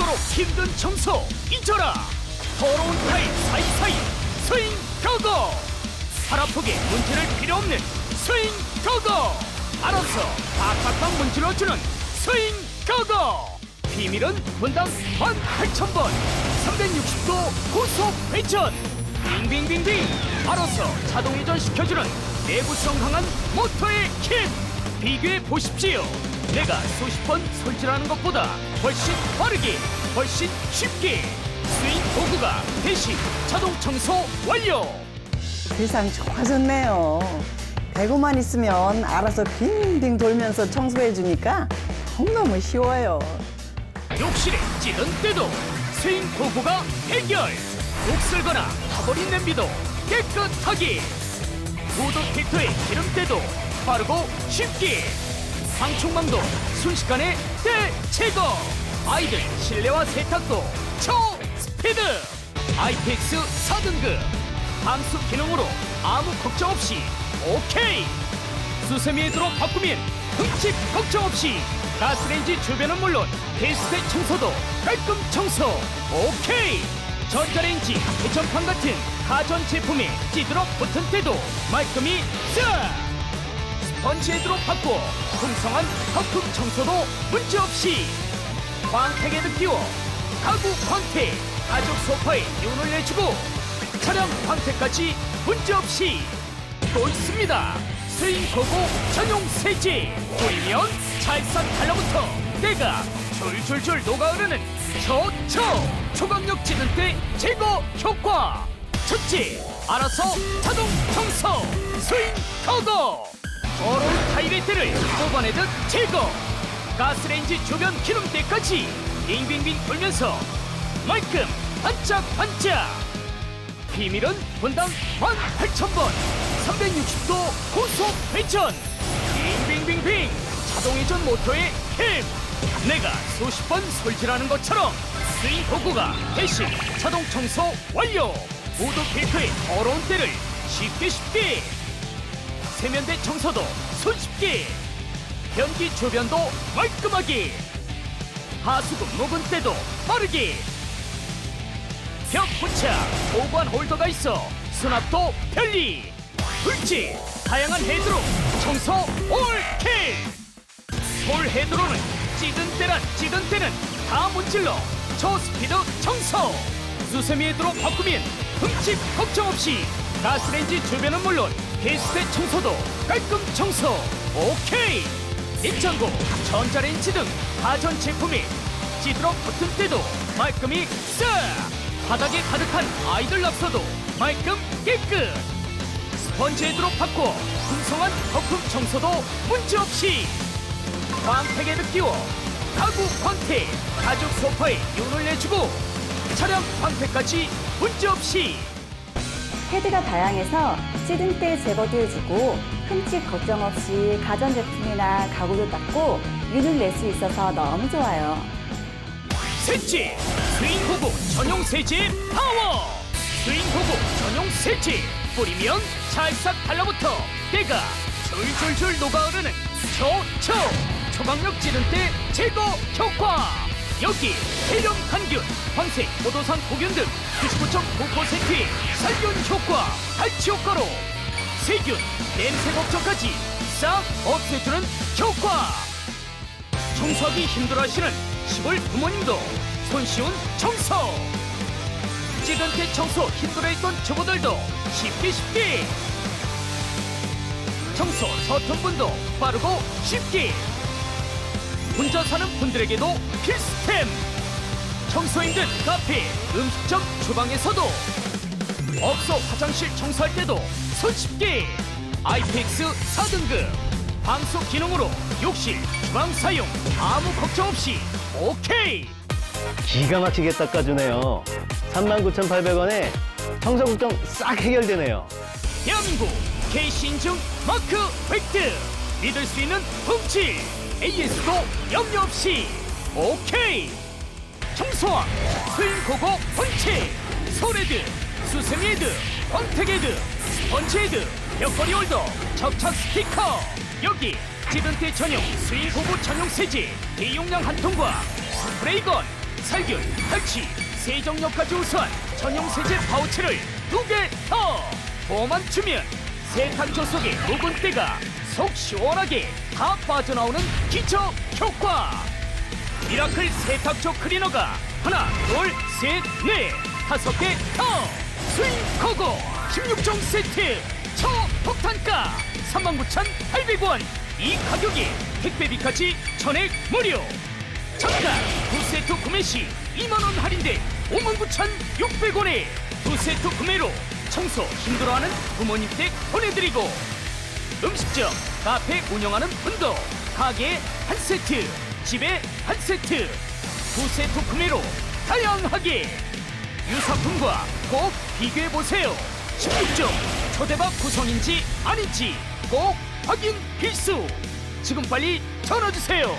죽도록 힘든 청소 잊어라. 더러운 타일 사이사이 스윙 고고 팔 아프게 문지를 필요 없는 스윙 고고 알아서 팍팍팍 문질러주는 스윙 고고 비밀은 분당 18,000번. 360도 고속 회전. 빙빙빙빙. 알아서 자동 회전 시켜주는 내구성 강한 모터의 힘 비교해 보십시오 내가 수십 번 손질하는 것보다 훨씬 빠르게 훨씬 쉽게 스윙 도구가 대신 자동 청소 완료. 세상 좋아졌네요. 대구만 있으면 알아서 빙빙 돌면서 청소해 주니까 너무너무 쉬워요. 욕실에 찌든 때도 스윙 도구가 해결. 목 쓸거나 타버린 냄비도 깨끗하게 모도 필터에 기름 때도 빠르고 쉽게 방충망도 순식간에 때 제거. 아이들 실내화 세탁도 초 스피드. 아이텍스 4등급. 방수 기능으로 아무 걱정 없이 오케이. 수세미에 들어 바꾸면 흠집 걱정 없이 가스레인지 주변은 물론 게스트 청소도 깔끔 청소. 오케이. 전자레인지 개천판 같은 가전 제품에 찌들어 붙은 때도 말끔히 싹 들어 바꿔 풍성한 거품 청소도 문제없이 광택에도 끼워 가구 광택 가죽 소파에 윤을 내주고 차량 광택까지 문제없이 또 있습니다. 스윙 고고 전용 세제. 뿌리면 찰싹 달라붙어 때가 줄줄줄 녹아흐르는 저초 초강력 찌든 때 제거 효과. 첫째 알아서 자동 청소. 스윙 고고 더러운 때를 뽑아내듯 제거. 가스레인지 주변 기름때까지 빙빙빙 돌면서 말끔 반짝반짝. 비밀은 분당 18,000번. 360도 고속 회전. 빙빙빙빙. 자동 회전 모터의 힘. 내가 수십 번 솔질하는 것처럼 스윙 도구가 대신 자동 청소 완료. 모두 필터의 더러운 때를 쉽게 쉽게 세면대 청소도 손쉽게. 변기 주변도 말끔하게. 하수구 묵은 때도 빠르게. 벽 부착 보관 홀더가 있어 수납도 편리. 둘째 다양한 헤드로 청소 올킬 볼 헤드로는 찌든 때란 찌든 때는 다 문질러 저스피드 청소. 수세미 헤드로 바꾸면 흠집 걱정 없이 가스레인지 주변은 물론 게스트 청소도 깔끔 청소. 오케이! 냉장고 전자레인지 등 가전 제품에 찌들어 붙은 때도 말끔히 싹 바닥에 가득한 아이들 낙서도 말끔 깨끗! 스펀지 헤드로 바꿔 풍성한 거품 청소도 문제없이 광택에도 끼워 가구 광택 가죽 소파에 윤을 내주고 차량 광택까지 문제없이 헤드가 다양해서 찌든 때 제거도 해주고 흠집 걱정 없이 가전제품이나 가구도 닦고 윤을 낼 수 있어서 너무 좋아요. 셋째 스윙 호구 전용 세제 파워! 스윙 호구 전용 세제 뿌리면 찰싹 달라붙어 때가 줄줄줄 녹아오르는 초초 초강력 찌는 때 제거 효과 여기 해염 간균 황색 포도산 고균 등 99.9%의 살균 효과 탈취 효과로 세균 냄새 걱정까지 싹 없애주는 효과. 청소하기 힘들어하시는 시골 부모님도 손쉬운 청소. 찌든 때 청소 힘들어했던 주부들도 쉽게 쉽게. 청소 서툰 분도 빠르고 쉽게 혼자 사는 분들에게도 필수템 청소 힘든 카페 음식점 주방에서도. 업소 화장실 청소할 때도 손쉽게 아이펙스 4등급. 방수 기능으로 욕실 주방 사용 아무 걱정 없이 오케이. 기가 막히게 닦아주네요. 39,800원에 청소 걱정 싹 해결되네요. 대한민국 K신중 마크 획득 믿을 수 있는 품질 AS도 염려 없이. 오케이. 청소왕 스윙고고 본체 소레드 수세미헤드 광택헤드 스펀지헤드 벽걸이 홀더 접착 스티커. 여기 찌든테 전용 스윙고고 전용 세제 대용량 한 통과. 스프레이건 살균, 탈취, 세정력까지 우수한 전용 세제 파우치를 두 개 더! 더만 주면 세탁조 속의 묵은 때가 속 시원하게 다 빠져나오는 기초 효과! 미라클 세탁조 클리너가 하나, 둘, 셋, 넷, 다섯 개 더! 스윙 커고 16종 세트 초폭탄가 39,800원 이 가격에 택배비까지 전액 무료 잠깐 두 세트 구매 시 2만원 할인된 59,600원에 두 세트 구매로 청소 힘들어하는 부모님 댁 보내드리고 음식점, 카페 운영하는 분도 가게에 한 세트, 집에 한 세트, 두 세트 구매로 다양하게 유사품과 꼭 비교해보세요. 16점 초대박 구성인지 아닌지 꼭 확인 필수. 지금 빨리 전화주세요